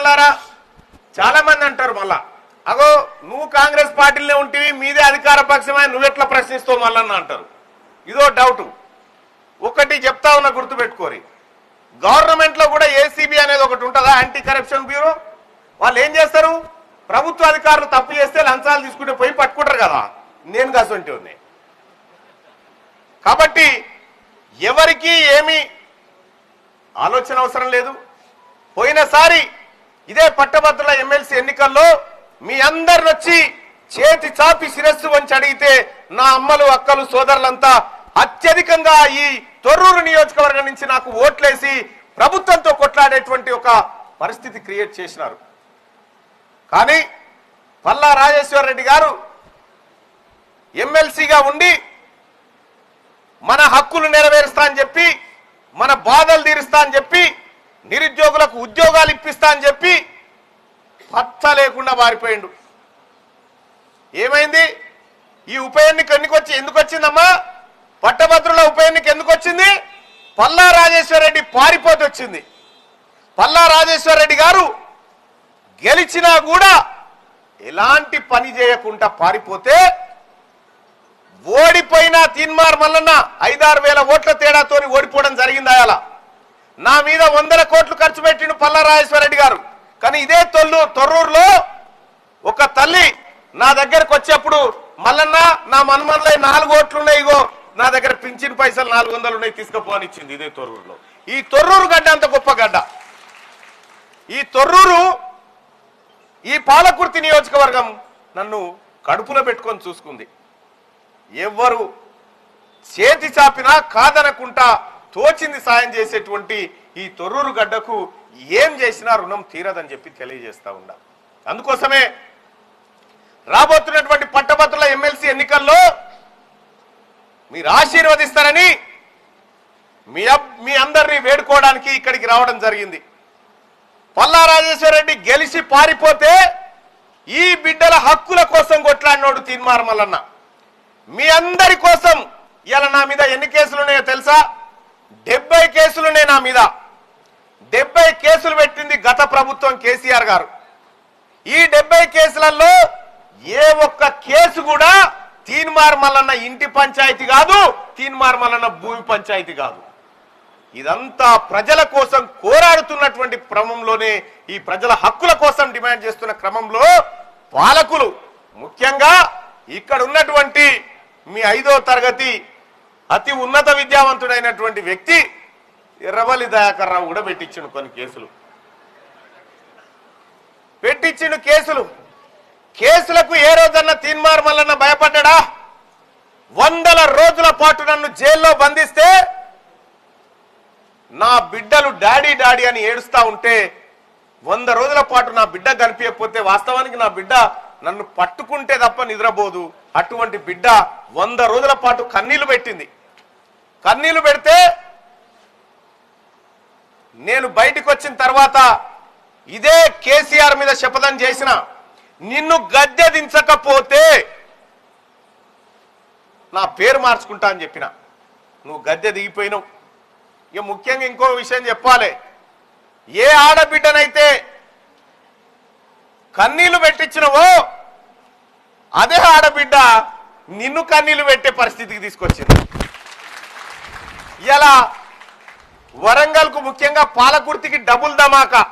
ప్రజలారా చాలా మంది అంటారు మళ్ళా అగో నువ్వు కాంగ్రెస్ పార్టీలోనే ఉంటివి మీదే అధికార పక్షమే నువ్వెట్లా ప్రశ్నిస్తావు మళ్ళన్న అంటారు. ఇదో డౌట్ ఒకటి చెప్తా ఉన్నా గుర్తుపెట్టుకోరి. గవర్నమెంట్లో కూడా ఏసీబీ అనేది ఒకటి ఉంటుందా? యాంటీ కరప్షన్ బ్యూరో వాళ్ళు ఏం చేస్తారు? ప్రభుత్వ అధికారులు తప్పు చేస్తే లంచాలు తీసుకుంటే పోయి పట్టుకుంటారు కదా. నేను కాసంటి కాబట్టి ఎవరికి ఏమి ఆలోచన అవసరం లేదు. పోయినసారి ఇదే పట్టభద్రుల ఎమ్మెల్సీ ఎన్నికల్లో మీ అందరిని వచ్చి చేతి చాపి శిరస్సు వంచి అడిగితే నా అమ్మలు అక్కలు సోదరులంతా అత్యధికంగా ఈ తొర్రూరు నియోజకవర్గం నుంచి నాకు ఓట్లేసి ప్రభుత్వంతో కొట్లాడేటువంటి ఒక పరిస్థితి క్రియేట్ చేసినారు. కానీ పల్లా రాజేశ్వర రెడ్డి గారు ఎమ్మెల్సీగా ఉండి మన హక్కులు నెరవేరుస్తా అని చెప్పి మన బాధలు తీరుస్తా అని చెప్పి నిరుద్యోగులకు ఉద్యోగాలు ఇప్పిస్తా అని చెప్పి పచ్చ లేకుండా మారిపోయిండు. ఏమైంది? ఈ ఉప ఎన్నిక ఎందుకు వచ్చి ఎందుకు వచ్చిందమ్మా? పట్టభద్రుల ఉప ఎన్నిక ఎందుకు వచ్చింది? పల్లా రాజేశ్వరరెడ్డి పారిపోతే వచ్చింది. పల్లా రాజేశ్వరరెడ్డి గారు గెలిచినా కూడా ఎలాంటి పని చేయకుండా పారిపోతే ఓడిపోయిన తీన్మార్ మల్లన్న ఐదారు వేల ఓట్ల తేడాతోని ఓడిపోవడం జరిగింది అలా నా మీద వందల కోట్లు ఖర్చు పెట్టిండు పల్లా రాజేశ్వరరెడ్డి గారు. కానీ ఇదే తొల్లు తొర్రూరులో ఒక తల్లి నా దగ్గరకు వచ్చేప్పుడు మల్లన్న నా మన్మన్లో నాలుగు ఓట్లున్నాయి ఇగో నా దగ్గర పింఛన్ పైసలు నాలుగు వందలు ఉన్నాయి తీసుకుపోని ఇచ్చింది ఇదే తొర్రూరులో. ఈ తొర్రూరు గడ్డ అంత గొప్ప గడ్డ. ఈ తొర్రూరు ఈ పాలకుర్తి నియోజకవర్గం నన్ను కడుపులో పెట్టుకొని చూసుకుంది. ఎవ్వరు చేతి చాపినా కాదనకుంటా తోచింది సాయం చేసేటువంటి ఈ తొర్రూరు గడ్డకు ఏం చేసినా రుణం తీరదని చెప్పి తెలియజేస్తా ఉండా అందుకోసమే రాబోతున్నటువంటి పట్టభద్రుల ఎమ్మెల్సీ ఎన్నికల్లో మీరు ఆశీర్వదిస్తారని మీ మీ అందరినీ వేడుకోవడానికి ఇక్కడికి రావడం జరిగింది. పల్లా రాజేశ్వరరెడ్డి గెలిచి పారిపోతే ఈ బిడ్డల హక్కుల కోసం కొట్లాడినోడు తీర్మానం మల్లన్న. మీ అందరి కోసం ఇలా నా మీద ఎన్ని కేసులు ఉన్నాయో తెలుసా? డెబ్బై కేసులున్నాయి నా మీద. డెబ్బై కేసులు పెట్టింది గత ప్రభుత్వం కేసీఆర్ గారు. ఈ డెబ్బై కేసులలో ఏ ఒక్క కేసు కూడా తీన్మార్ మల్లన్న ఇంటి పంచాయతీ కాదు తీన్మార్ మల్లన్న భూమి పంచాయతీ కాదు. ఇదంతా ప్రజల కోసం కోరాడుతున్నటువంటి క్రమంలోనే ఈ ప్రజల హక్కుల కోసం డిమాండ్ చేస్తున్న క్రమంలో పాలకులు ముఖ్యంగా ఇక్కడ ఉన్నటువంటి మీ ఐదో తరగతి అతి ఉన్నత విద్యావంతుడైనటువంటి వ్యక్తి ఎర్రవల్లి దయాకర్ రావు కూడా పెట్టించిండు కొన్ని కేసులు. పెట్టించిండు కేసులు. కేసులకు ఏ రోజన్నా తీన్మార్ మల్లన్న భయపడ్డా? వందల రోజుల పాటు నన్ను జైల్లో బంధిస్తే నా బిడ్డలు డాడీ డాడీ అని ఏడుస్తా ఉంటే వంద రోజుల పాటు నా బిడ్డ కనిపించకపోతే వాస్తవానికి నా బిడ్డ నన్ను పట్టుకుంటే తప్ప నిద్రపోదు. అటువంటి బిడ్డ వంద రోజుల పాటు కన్నీళ్ళు పెట్టింది. కన్నీళ్ళు పెడితే నేను బయటికి వచ్చిన తర్వాత ఇదే కేసీఆర్ మీద శపథం చేసిన నిన్ను గద్దె దించకపోతే నా పేరు మార్చుకుంటా అని చెప్పిన. నువ్వు గద్దె దిగిపోయినావు. ఇక ముఖ్యంగా ఇంకో విషయం చెప్పాలి. ఏ ఆడబిడ్డనైతే కన్నీళ్ళు పెట్టించినవో అదే ఆడబిడ్డ నిన్ను కన్నీళ్ళు పెట్టే పరిస్థితికి తీసుకొచ్చింది. ఇలా వరంగల్కు ముఖ్యంగా పాలకుర్తికి డబుల్ ధమాకా.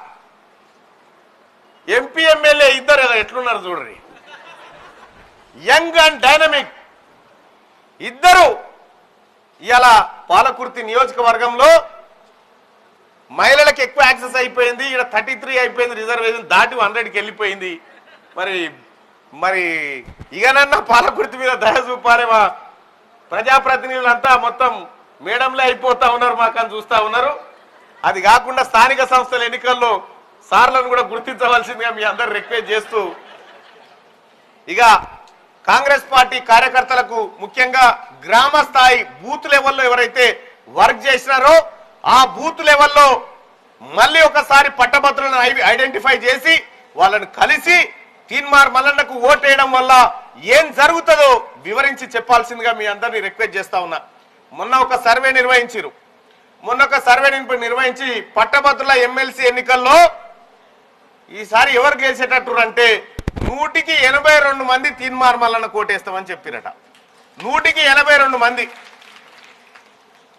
ఎంపీ ఎమ్మెల్యే ఇద్దరు ఎలా ఎట్లున్నారు చూడండి. Young and dynamic. ఇద్దరు ఇలా పాలకుర్తి నియోజకవర్గంలో మహిళలకు ఎక్కువ యాక్సెస్ అయిపోయింది ఇక్కడ థర్టీ త్రీ అయిపోయింది రిజర్వేషన్ దాటి హండ్రెడ్కి వెళ్ళిపోయింది. మరి మరి ఇకనన్నా పాలకుర్తి మీద దయ చూపారేమా? ప్రజాప్రతినిధులంతా మొత్తం మేడంలే అయిపోతా ఉన్నారు మాకని చూస్తా ఉన్నారు. అది కాకుండా స్థానిక సంస్థల ఎన్నికల్లో సార్లను కూడా గుర్తించవలసిందిగా మీ అందరు రిక్వెస్ట్ చేస్తూ ఇక కాంగ్రెస్ పార్టీ కార్యకర్తలకు ముఖ్యంగా గ్రామ స్థాయి బూత్ లెవెల్లో ఎవరైతే వర్క్ చేసినారో ఆ బూత్ లెవెల్లో మళ్ళీ ఒకసారి పట్టభద్రులను ఐ- ఐడెంటిఫై చేసి వాళ్ళని కలిసి తీన్మార్ మల్లన్నకు ఓటేయడం వల్ల ఏం జరుగుతుందో వివరించి చెప్పాల్సిందిగా మీ అందరినీ రిక్వెస్ట్ చేస్తా ఉన్నా. మొన్న ఒక సర్వే నిర్వహించారు మొన్న ఒక సర్వే నిర్వహించి పట్టభద్రుల ఎమ్మెల్సీ ఎన్నికల్లో ఈసారి ఎవరు గెలిచేటట్టు అంటే నూటికి ఎనభై రెండు మంది తీన్మార్మలన్న కోటేస్తామని చెప్పిరట. నూటికి ఎనభై రెండు మంది.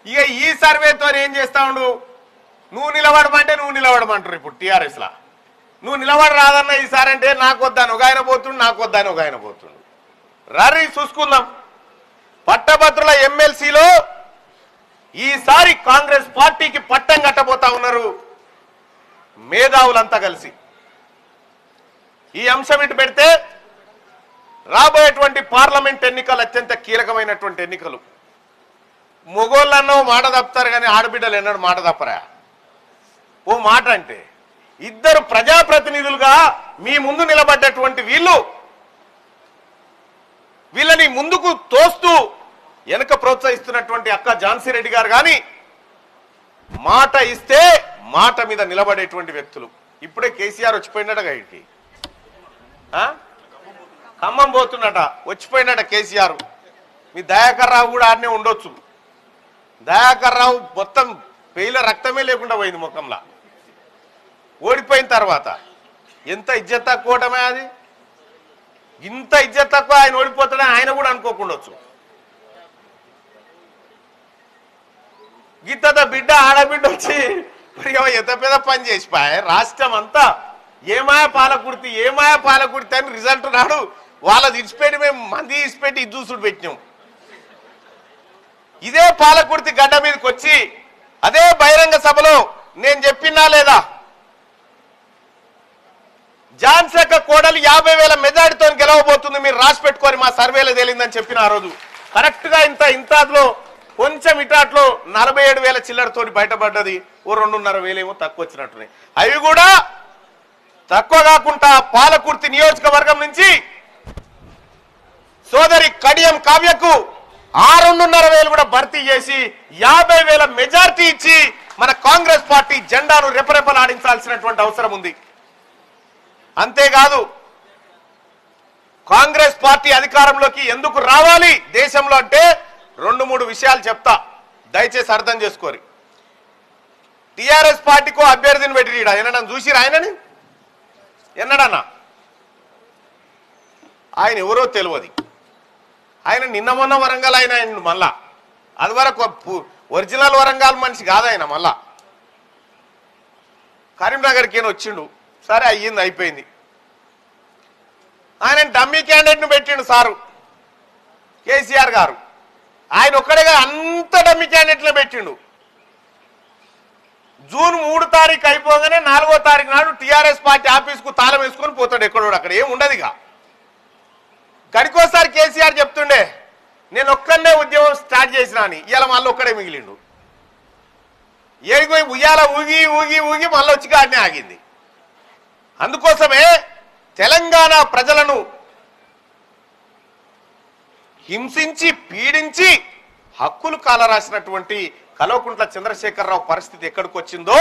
ఇక ఈ సర్వేతో ఏం చేస్తా ఉండు నువ్వు నిలబడమంటే నువ్వు నిలబడమంటారు ఇప్పుడు టీఆర్ఎస్లా. నువ్వు నిలబడి రాదన్న ఈసారి అంటే నాకు వద్దాను ఒక ఆయన పోతుండు నాకు వద్దాను ఒక ఆయన పోతుండు. రరి చూసుకుందాం. పట్టభద్రుల ఎమ్మెల్సీలో ఈసారి కాంగ్రెస్ పార్టీకి పట్టం కట్టబోతా ఉన్నారు మేధావులంతా కలిసి. ఈ అంశం ఇటు పెడితే రాబోయేటువంటి పార్లమెంట్ ఎన్నికలు అత్యంత కీలకమైనటువంటి ఎన్నికలు. మొగోళ్ళన్నో మాట తప్పుతారు కానీ ఆడబిడ్డలు ఎన్నడూ మాట తప్పరా? ఓ మాట అంటే ఇద్దరు ప్రజాప్రతినిధులుగా మీ ముందు నిలబడ్డటువంటి వీళ్ళు వీళ్ళని ముందుకు తోస్తూ వెనక ప్రోత్సహిస్తున్నటువంటి అక్క ఝాన్సీ రెడ్డి గారు కానీ మాట ఇస్తే మాట మీద నిలబడేటువంటి వ్యక్తులు. ఇప్పుడే కేసీఆర్ వచ్చిపోయినట ఇంటికి ఆ? ఖమ్మం పోతున్నట వచ్చిపోయినట కేసీఆర్. మీ దయాకర్ రావు కూడా ఆడనే ఉండొచ్చు. దయాకర్ రావు మొత్తం పేయిల రక్తమే లేకుండా పోయింది ముఖంలో. ఓడిపోయిన తర్వాత ఎంత ఇజ్జత్ తక్కువటమే అది? ఇంత ఇజ్జత్ తక్కువ ఆయన ఓడిపోతాడని ఆయన కూడా అనుకోకుండా వచ్చు గీతత బిడ్డ ఆడబిడ్డ వచ్చి మరి ఏమో ఎంత పెద్ద పని చేసిపోయా రాష్ట్రం అంతా ఏమాయ పాలకుర్తి ఏమాయ పాలకుర్తి అని రిజల్ట్ రాడు. వాళ్ళది ఇచ్చిపెట్టి మేము మంది ఇచ్చిపెట్టి ఇది చూసుడు పెట్టినాం. ఇదే పాలకుర్తి గడ్డ మీదకి వచ్చి అదే బహిరంగ సభలో నేను చెప్పినా లేదా? జాన్సెక్క కోడలు యాభై వేల మెజార్టీతో గెలవబోతుంది మీరు రాసి పెట్టుకోరు మా సర్వేలో తేలిందని చెప్పిన ఆ రోజు. కరెక్ట్గా ఇంత ఇంతలో కొంచెం ఇటాట్లో నలభై ఏడు వేల చిల్లరతో బయటపడ్డది. ఓ రెండున్నర వేలేమో తక్కువ వచ్చినట్టున్నాయి అవి కూడా తక్కువ కాకుండా పాలకుర్తి నియోజకవర్గం నుంచి సోదరి కడియం కావ్యకు ఆ రెండున్నర వేలు కూడా భర్తీ చేసి యాభై వేల మెజార్టీ ఇచ్చి మన కాంగ్రెస్ పార్టీ జెండాను రెపరెపలాడించాల్సినటువంటి అవసరం ఉంది. అంతేకాదు కాంగ్రెస్ పార్టీ అధికారంలోకి ఎందుకు రావాలి? దేశంలో అంటే రెండు మూడు విషయాలు చెప్తా. దయచేసి అర్థం చేసుకోరి. టిఆర్ఎస్ పార్టీకో అభ్యర్థిని పెట్టి ఎన్నడన్నా చూసిరు ఆయనని? ఎన్నడన్నా? ఆయన ఎవరో తెలియదు. ఆయన నిన్న మొన్న వరంగల్ ఆయన ఆయన మళ్ళా. అది వరకు ఒరిజినల్ వరంగల్ మనిషి కాదు ఆయన మళ్ళా. కరీంనగర్కి ఏమో వచ్చిండు. సరే అయ్యింది అయిపోయింది. ఆయన డమ్మీ క్యాండిడేట్ను పెట్టిండు సారు. కేసీఆర్ గారు. ఆయన ఒక్కడేగా అంత డమ్మీ క్యాండిడేట్లు పెట్టిండు. జూన్ మూడు తారీఖు అయిపోగానే నాలుగో తారీఖు నాడు టీఆర్ఎస్ పార్టీ ఆఫీస్కు తాళం వేసుకొని పోతాడు ఎక్కడోడు అక్కడ. ఏం ఉండదుగా గడికోసారి కేసీఆర్ చెప్తుండే నేను ఒక్కనే ఉద్యమం స్టార్ట్ చేసినా అని. ఇవాళ మళ్ళీ ఒక్కడే మిగిలిండు. ఏడిపోయి ఉయ్యాల ఊగి ఊగి ఊగి మళ్ళీ వచ్చి కాడనే ఆగింది. అందుకోసమే తెలంగాణ ప్రజలను హింసించి పీడించి హక్కులు కాలరాసినటువంటి కల్వకుంట్ల చంద్రశేఖరరావు పరిస్థితి ఎక్కడికి వచ్చిందో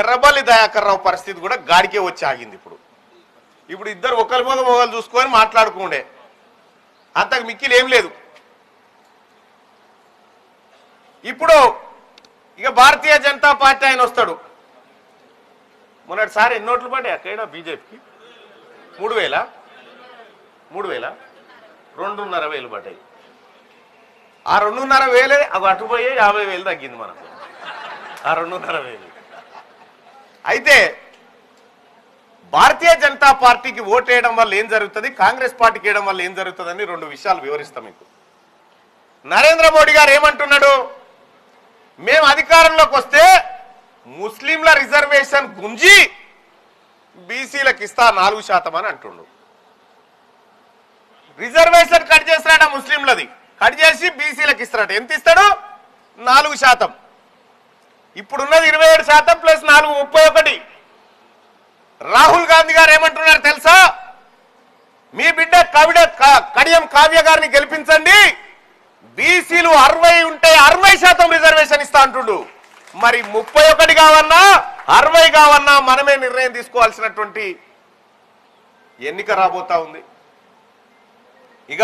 ఎర్రబల్లి దయాకర్ రావు పరిస్థితి కూడా గాడికే వచ్చి ఆగింది ఇప్పుడు. ఇప్పుడు ఇద్దరు ఒకరి మీద ఒకరు చూసుకొని మాట్లాడుకుండే. అంతకు మిక్కిలు ఏం లేదు. ఇప్పుడు ఇక భారతీయ జనతా పార్టీ ఆయన వస్తాడు. మొన్నటిసారి ఎన్ని ఓట్లు పడ్డాయి? అక్కడ బీజేపీకి? మూడు వేల? మూడు వేల? రెండున్నర వేలు పడ్డాయి. ఆ రెండున్నర వేలే అవి అటుపోయే యాభై వేలు తగ్గింది మనకు. ఆ రెండున్నర వేలు. అయితే భారతీయ జనతా పార్టీకి ఓటు వేయడం వల్ల ఏం జరుగుతుంది? కాంగ్రెస్ పార్టీకి వేయడం వల్ల ఏం జరుగుతుందని రెండు విషయాలు వివరిస్తాం మీకు. నరేంద్ర మోడీ గారు ఏమంటున్నాడు? మేము అధికారంలోకి వస్తే ముస్లింల రిజర్వేషన్ గుంజి బీసీలకు ఇస్తా నాలుగు శాతం అని అంటుండు. రిజర్వేషన్ కట్ చేస్తాడట ముస్లింలది. కట్ చేసి బీసీలకు ఇస్తున్నాడు ఎంత ఇస్తాడు? నాలుగు శాతం. ఇప్పుడున్నది ఇరవై ఏడు శాతం ప్లస్ నాలుగు ముప్పై ఒకటి. రాహుల్ గాంధీ గారు ఏమంటున్నారు తెలుసా? మీ బిడ్డ కవిడ క- కడియం కావ్య గారిని గెలిపించండి. బీసీలు అరవై ఉంటే అరవై శాతం రిజర్వేషన్ ఇస్తా అంటుండు. మరి ముప్పై ఒకటి కావన్నా అరవై కావన్నా మనమే నిర్ణయం తీసుకోవాల్సినటువంటి ఎన్నిక రాబోతా ఉంది. ఇక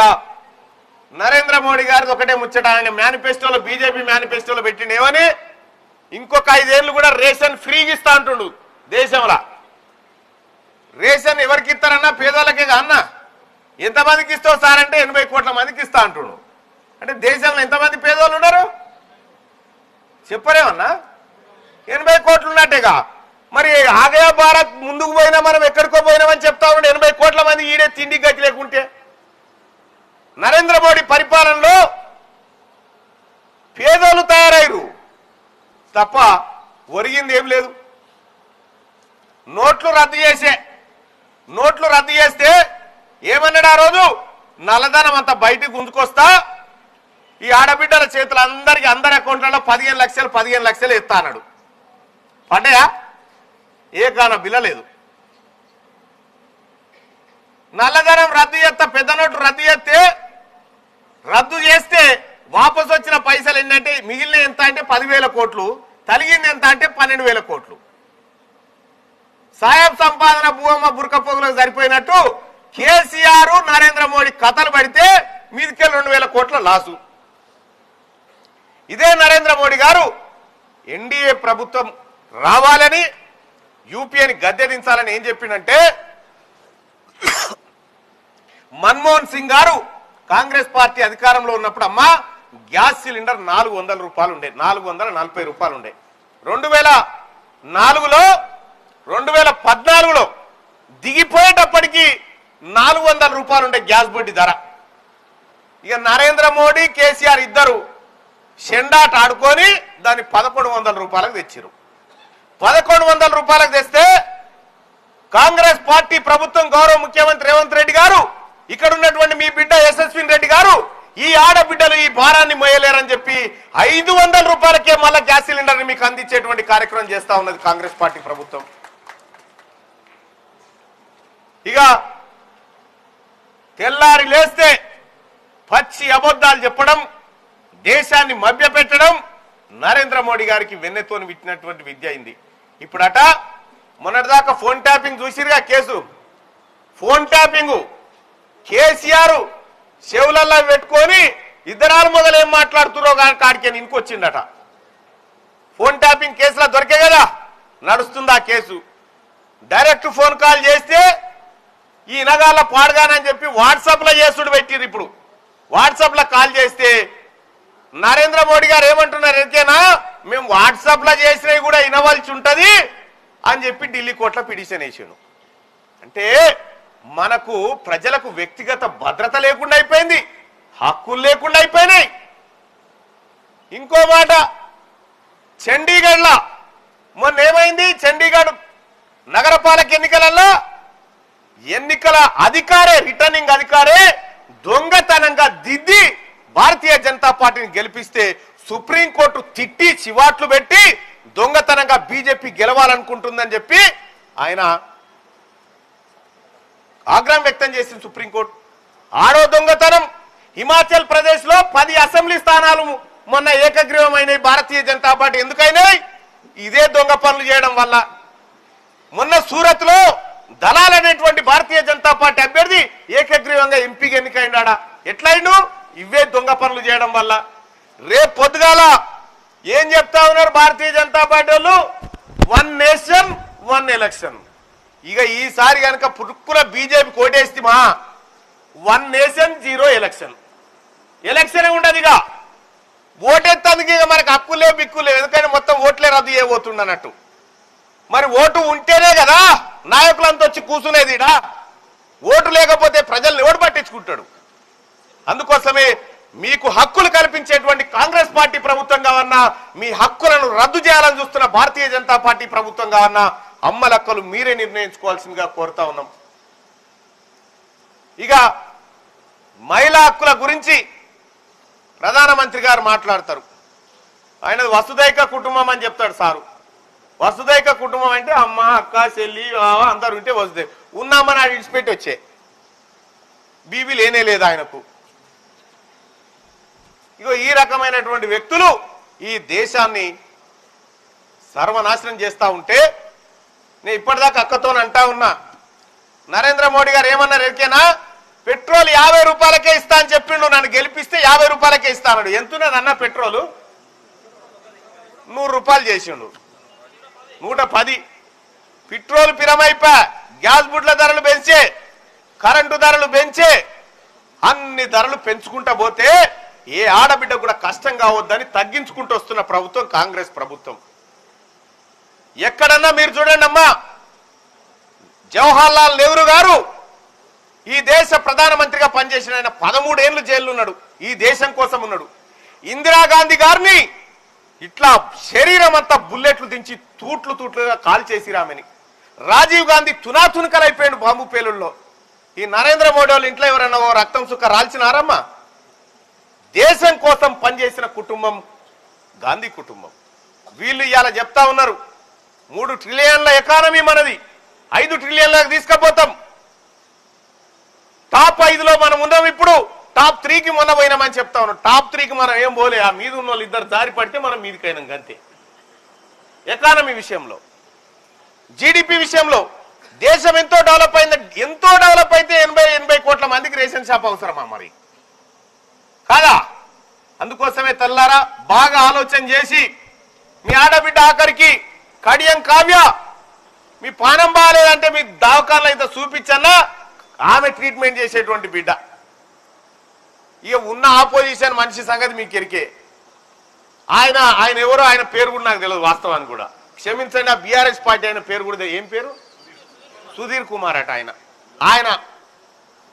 నరేంద్ర మోడీ గారిది ఒకటే ముచ్చట ఆయన మేనిఫెస్టోలో బీజేపీ మేనిఫెస్టోలో పెట్టిండు ఏమని? ఇంకొక ఐదేళ్ళు కూడా రేషన్ ఫ్రీగా ఇస్తా అంటుండు దేశంలో. రేషన్ ఎవరికి ఇస్తారన్నా పేదలకే అన్న. ఎంతమందికి ఇస్తావు సార్ అంటే ఎనభై కోట్ల మందికి ఇస్తా అంటుడు. అంటే దేశంలో ఎంతమంది పేదోళ్ళు ఉన్నారు? చెప్పరేమన్నా ఎనభై కోట్లు ఉన్నట్టేగా? మరి ఆగయ భారత్ ముందుకు పోయినా మనం ఎక్కడికో పోయినామని చెప్తా ఉండే ఎనభై కోట్ల మంది ఈడే తిండి గతి లేకుంటే. నరేంద్ర మోడీ పరిపాలనలో పేదోళ్ళు తయారయ్యారు. తప్ప ఒరిగింది ఏం లేదు. నోట్లు రద్దు చేసే నోట్లు రద్దు చేస్తే ఏమన్నాడు ఆ రోజు? నల్లధనం అంతా బయటికి గుంజుకొస్తా ఈ ఆడబిడ్డల చేతులు అందరికి అందరి అకౌంట్లలో పదిహేను లక్షలు పదిహేను లక్షలు ఎత్తా అన్నాడు. పడ్డాయా ఏ కాన బిల్ల లేదు నల్లధనం రద్దు చేస్తా పెద్ద నోటు రద్దు చేస్తే రద్దు చేస్తే వాపసు వచ్చిన పైసలు ఏంటంటే మిగిలిన ఎంత అంటే పదివేల కోట్లు తలిగింది ఎంత అంటే పన్నెండు వేల కోట్లు. సాయం సంపాదన భూమ బురక పొగులకు సరిపోయినట్టు కేసీఆర్ నరేంద్ర మోడీ కథలు పడితే మీదికెళ్ళి రెండు వేల కోట్ల లాసు. ఇదే నరేంద్ర మోడీ గారు ఎన్డీఏ ప్రభుత్వం రావాలని యూపీఏని గద్దెదించాలని ఏం చెప్పిండంటే మన్మోహన్ సింగ్ గారు కాంగ్రెస్ పార్టీ అధికారంలో ఉన్నప్పుడు అమ్మా గ్యాస్ సిలిండర్ నాలుగు వందల రూపాయలు ఉండే నాలుగు వందల నలభై రూపాయలు ఉండే. రెండు వేల నాలుగులో రెండు వేల పద్నాలుగులో దిగిపోయేటప్పటికి నాలుగు వందల రూపాయలు ఉండే గ్యాస్ బొడ్డి ధర. ఇక నరేంద్ర మోడీ కేసీఆర్ ఇద్దరు షెండాట ఆడుకొని దాన్ని పదకొండు వందల రూపాయలకు తెచ్చారు పదకొండు వందల రూపాయలకు తెస్తే కాంగ్రెస్ పార్టీ ప్రభుత్వం గౌరవ ముఖ్యమంత్రి రేవంత్ రెడ్డి గారు ఇక్కడ ఉన్నటువంటి మీ బిడ్డ యశస్విన్ రెడ్డి గారు ఈ ఆడబిడ్డలు ఈ భారాన్ని మోయలేరని చెప్పి ఐదు వందల రూపాయలకే మళ్ళా గ్యాస్ సిలిండర్ మీకు అందించేటువంటి కార్యక్రమం చేస్తా ఉన్నది కాంగ్రెస్ పార్టీ ప్రభుత్వం. ఇక తెల్లారి లేస్తే పచ్చి అబద్ధాలు చెప్పడం దేశాన్ని మభ్యపెట్టడం నరేంద్ర మోడీ గారికి వెన్నెతోని విట్టినటువంటి విద్య అయింది. ఇప్పుడట మొన్నటిదాకా ఫోన్ ట్యాపింగ్ చూసిరుగా కేసు. Phone tapping. కేసీఆర్ చెవులల్లా పెట్టుకొని ఇద్దరాలు మొదలు ఏం మాట్లాడుతురో కానీ కాడికి ఇంకొచ్చిందట ఫోన్ ట్యాపింగ్ కేసులో దొరికే కదా నడుస్తుంది ఆ కేసు. డైరెక్ట్ ఫోన్ కాల్ చేస్తే ఈ ఇనగాళ్ళ పాడగానని చెప్పి వాట్సాప్లో చేసుడు పెట్టిరు ఇప్పుడు. వాట్సాప్లో కాల్ చేస్తే నరేంద్ర మోడీ గారు ఏమంటున్నారు ఎరికేనా? మేము వాట్సాప్లో చేసినవి కూడా వినవలసి ఉంటుంది అని చెప్పి ఢిల్లీ కోర్టులో పిటిషన్ వేసాను అంటే మనకు ప్రజలకు వ్యక్తిగత భద్రత లేకుండా అయిపోయింది హక్కులు లేకుండా అయిపోయినాయి. ఇంకో మాట చండీగఢ్లో మొన్న ఏమైంది? చండీగఢ్ నగరపాలక ఎన్నికలలో ఎన్నికల అధికారే రిటర్నింగ్ అధికారే దొంగతనంగా దిద్ది భారతీయ జనతా పార్టీని గెలిపిస్తే సుప్రీంకోర్టు తిట్టి చివాట్లు పెట్టి దొంగతనంగా బీజేపీ గెలవాలనుకుంటుందని చెప్పి ఆయన ఆగ్రహం వ్యక్తం చేసింది సుప్రీంకోర్టు. ఆరో దొంగతనం. హిమాచల్ ప్రదేశ్లో పది అసెంబ్లీ స్థానాలు మొన్న ఏకగ్రీవమైనవి భారతీయ జనతా పార్టీ. ఎందుకైనాయి? ఇదే దొంగ పనులు చేయడం వల్ల. మొన్న సూరత్లో దళాలు అనేటువంటి భారతీయ జనతా పార్టీ అభ్యర్థి ఏకగ్రీవంగా ఎంపీకి ఎన్నికైనాడా ఎట్లయిండు? ఇవే దొంగ పనులు చేయడం వల్ల. రేపు పొద్దుగాల ఏం చెప్తా ఉన్నారు భారతీయ జనతా పార్టీ వాళ్ళు? One nation one election. ఇక ఈసారి కనుక పుట్టుకున్న BJP కోటేస్తే one nation zero election. Election ఉండదు ఇక ఓటెత్తందుకు ఇక మనకు హక్కులే బిక్కులే ఎందుకంటే మొత్తం ఓట్లే రద్దు చేయబోతుండన్నట్టు మరి ఓటు ఉంటేనే కదా నాయకులంతా వచ్చి కూర్చునేది ఓటు లేకపోతే ప్రజల్ని ఎవడు పట్టించుకుంటాడు? అందుకోసమే మీకు హక్కులు కల్పించేటువంటి కాంగ్రెస్ పార్టీ ప్రభుత్వం కావన్నా మీ హక్కులను రద్దు చేయాలని చూస్తున్న భారతీయ జనతా పార్టీ ప్రభుత్వం కావన్నా అమ్మలక్కలు మీరే నిర్ణయించుకోవాల్సిందిగా కోరుతా ఉన్నాం. ఇక మహిళా హక్కుల గురించి ప్రధానమంత్రి గారు మాట్లాడతారు. ఆయన వసుదైక కుటుంబం అని చెప్తాడు సారు. వసుదైక కుటుంబం అంటే అమ్మ అక్క చెల్లి అందరు ఉంటే వసుదై ఉన్నామని ఆయన విడిచిపెట్టి వచ్చే. బీబీ లేనే లేదు ఆయనకు. ఇగో ఈ రకమైనటువంటి వ్యక్తులు ఈ దేశాన్ని సర్వనాశనం చేస్తా ఉంటే నేను ఇప్పటిదాకా అక్కతో అంటా ఉన్నా. నరేంద్ర మోడీ గారు ఏమన్నారు ఎరికేనా పెట్రోల్ యాభై రూపాయలకే ఇస్తా అని చెప్పిండు నన్ను గెలిపిస్తే యాభై రూపాయలకే ఇస్తాను ఎంతున్నది అన్న పెట్రోలు? నూరు రూపాయలు చేసిండు. నూట పది. పెట్రోల్ పిరమైపా గ్యాస్ బుడ్ల ధరలు పెంచే కరెంటు ధరలు పెంచే అన్ని ధరలు పెంచుకుంటా పోతే ఏ ఆడబిడ్డ కూడా కష్టం కావద్దని తగ్గించుకుంటూ వస్తున్న ప్రభుత్వం కాంగ్రెస్ ప్రభుత్వం. ఎక్కడన్నా మీరు చూడండి అమ్మా జవహర్ లాల్ నెహ్రూ గారు ఈ దేశ ప్రధానమంత్రిగా పనిచేసిన ఆయన పదమూడేళ్ళు జైల్లో ఉన్నాడు ఈ దేశం కోసం ఉన్నాడు. ఇందిరాగాంధీ గారిని ఇట్లా శరీరం అంతా బుల్లెట్లు దించి తూట్లు తూట్లుగా కాల్ చేసిరామని రాజీవ్ గాంధీ తునాతునకలైపోయాడు బాంబు పేలుల్లో. ఈ నరేంద్ర మోడీ వాళ్ళ ఇంట్లో ఎవరైనా ఓ రక్తం సుఖ రాల్చినారమ్మా? దేశం కోసం పనిచేసిన కుటుంబం గాంధీ కుటుంబం. వీళ్ళు ఇవాళ చెప్తా ఉన్నారు. మూడు ట్రిలియన్ల ఎకానమీ మనది. ఐదు ట్రిలియన్లకు తీసుకుపోతాం. టాప్ ఐదులో మనం ఉన్నాం ఇప్పుడు. టాప్ త్రీకి మొన్న పోయినామని చెప్తా ఉన్నాం. టాప్ త్రీకి మనం ఏం పోలే. ఆ మీద ఉన్న వాళ్ళు ఇద్దరు దారి పడితే మనం మీదికైనాం అంతే ఎకానమీ విషయంలో. జీడిపి విషయంలో. దేశం ఎంతో డెవలప్ అయింది. ఎంతో డెవలప్ అయితే ఎనభై ఎనభై కోట్ల మందికి రేషన్ షాప్ అవసరమా మరి? కాదా? అందుకోసమే తెల్లారా బాగా ఆలోచన చేసి మీ ఆడబిడ్డ ఆఖరికి కడియం కావ్య! మీ పానం బాగాలేదంటే మీ దవాఖానలో అయితే చూపించన్నా ఆమె ట్రీట్మెంట్ చేసేటువంటి బిడ్డ. ఇక ఉన్న ఆపోజిషన్ మనిషి సంగతి మీకు ఎరికే ఆయన ఆయన ఎవరో ఆయన పేరు కూడా నాకు తెలియదు వాస్తవానికి కూడా. క్షమించండి ఆ బీఆర్ఎస్ పార్టీ ఆయన పేరు కూడా ఏం పేరు? సుధీర్ కుమార్ అట ఆయన. ఆయన.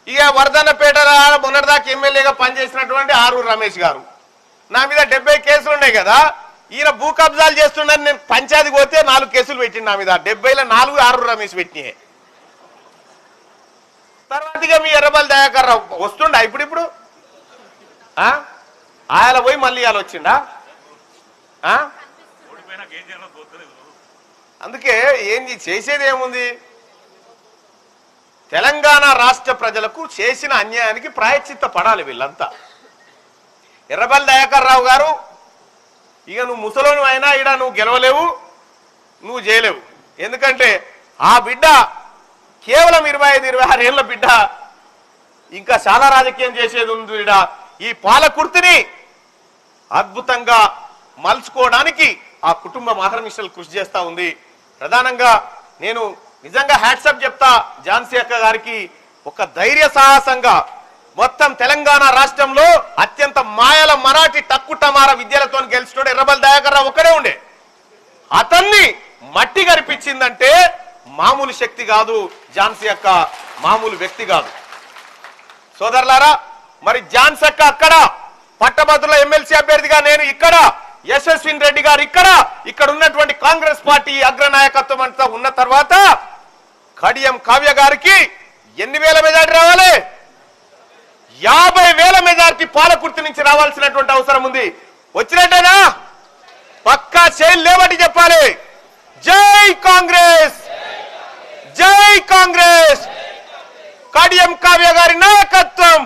ఇక వరదన్నపేట మొన్నటిదాకా ఎమ్మెల్యేగా పనిచేసినటువంటి ఆరు రమేష్ గారు. నా మీద డెబ్బై కేసులు ఉన్నాయి కదా ఈయన భూ కబ్జాలు చేస్తుండని నేను పంచాయతీ పోతే నాలుగు కేసులు పెట్టిండు నా మీద. డెబ్బైలో నాలుగు ఆరు రమేష్ పెట్టినాయి. తర్వాత మీ ఎర్రబల్ దయాకర్ రావు వస్తుండా ఇప్పుడిప్పుడు? ఆ? ఆయన పోయి మళ్ళీ ఇవాళ వచ్చిండా? ఆ? అందుకే ఏంది చేసేది ఏముంది? తెలంగాణ రాష్ట్ర ప్రజలకు చేసిన అన్యాయానికి ప్రాయశ్చిత్త పడాలి వీళ్ళంతా. ఎర్రబల్ దయాకర్ రావు గారు ఇక నువ్వు ముసలోను అయినా ఇడ నువ్వు గెలవలేవు నువ్వు చేయలేవు. ఎందుకంటే ఆ బిడ్డ కేవలం ఇరవై ఐదు ఇరవై ఆరు ఏళ్ళ బిడ్డ. ఇంకా చాలా రాజకీయం చేసేది ఉంది ఈడ. ఈ పాలకుర్తిని అద్భుతంగా మలుచుకోవడానికి ఆ కుటుంబం ఆహర్నిశలు కృషి చేస్తూ ఉంది. ప్రధానంగా నేను నిజంగా హ్యాట్సప్ చెప్తా ఝాన్సీ అక్క గారికి ఒక ధైర్య సాహసంగా మొత్తం తెలంగాణ రాష్ట్రంలో అత్యంత మాయల మరాఠీ టక్కుటమార విద్యలతో గెలిచినోడు ఎర్రబల్ దయాకర్ రావు ఒక్కడే ఉండే. అతన్ని మట్టి గరిపించిందంటే మామూలు శక్తి కాదు ఝాన్సీ అక్క మామూలు వ్యక్తి కాదు. సోదరులారా మరి జాన్సక్క అక్కడ పట్టభద్రుల ఎమ్మెల్సీ అభ్యర్థిగా నేను ఇక్కడ యశస్విన్ రెడ్డి గారు ఇక్కడ ఇక్కడ ఉన్నటువంటి కాంగ్రెస్ పార్టీ అగ్రనాయకత్వం అంతా ఉన్న తర్వాత కడియం కావ్య గారికి ఎన్ని వేల మెజార్టీ రావాలి? యాభై వేల మెజార్టీ పాలకుర్తి నుంచి రావాల్సినటువంటి అవసరం ఉంది. వచ్చినట్టేనా? పక్కా చేయలు లేవటి చెప్పాలి. జై కాంగ్రెస్! జై కాంగ్రెస్! కడియం కావ్య గారి నాయకత్వం!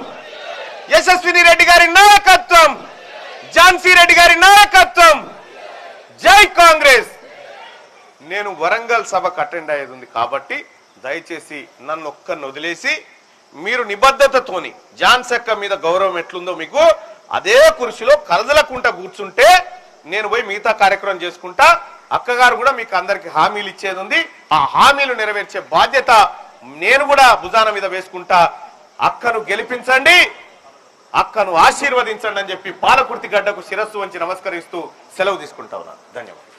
యశస్విని రెడ్డి గారి నాయకత్వం! ఝాన్సీ రెడ్డి గారి నాయకత్వం! జై కాంగ్రెస్! నేను వరంగల్ సభకు అటెండ్ అయ్యేది ఉంది కాబట్టి దయచేసి నన్ను ఒక్కరిని వదిలేసి మీరు నిబద్ధతతోని జాన్సక్క మీద గౌరవం ఎట్లుందో మీకు అదే కురిసిలో కలదలకుంట కూర్చుంటే నేను పోయి మిగతా కార్యక్రమం చేసుకుంటా. అక్కగారు కూడా మీకు అందరికి హామీలు ఇచ్చేది ఉంది. ఆ హామీలు నెరవేర్చే బాధ్యత నేను కూడా భుజాన మీద వేసుకుంటా. అక్కను గెలిపించండి. అక్కను ఆశీర్వదించండి అని చెప్పి పాలకుర్తి గడ్డకు శిరస్సు వంచి నమస్కరిస్తూ సెలవు తీసుకుంటా ఉన్నాను ధన్యవాదాలు.